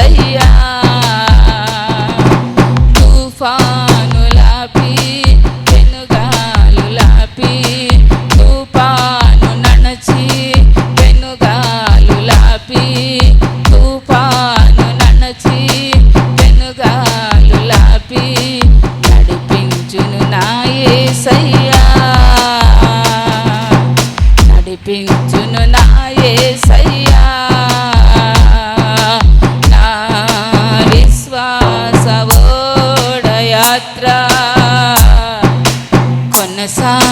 యేసయ్యా తుఫానులపి వెనుగాలులపి తుఫాను నడచి వెనుగాలులపి తుఫాను నడచి వెనుగాలులపి నడిపించును నా యేసయ్యా నడిపించును నా యేసయ్యా యాత్ర కొనసాగుచున్నది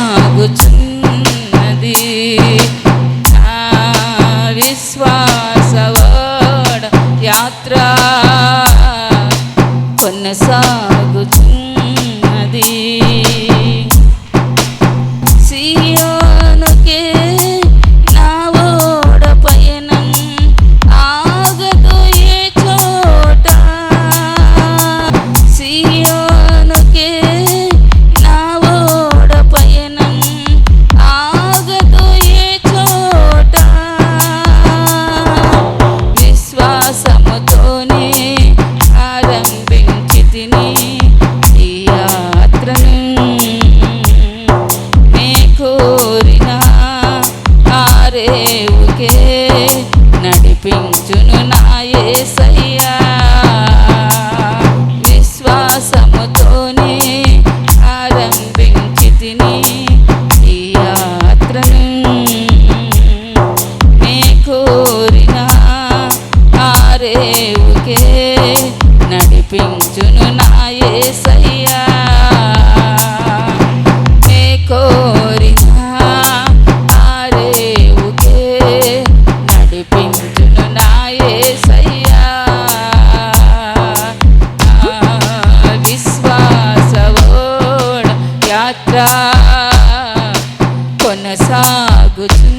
నడిపించును నా యేసయ్యా విశ్వాసముతోనే ఆరంభించి తిని ఈ యాత్రను. నే కోరిన ఆరేవుకే నడిపించును నా యేసయ్యా నే కోరిన ఆరేవుకే నడిపించును యాత్ర కొనసాగుతుంది.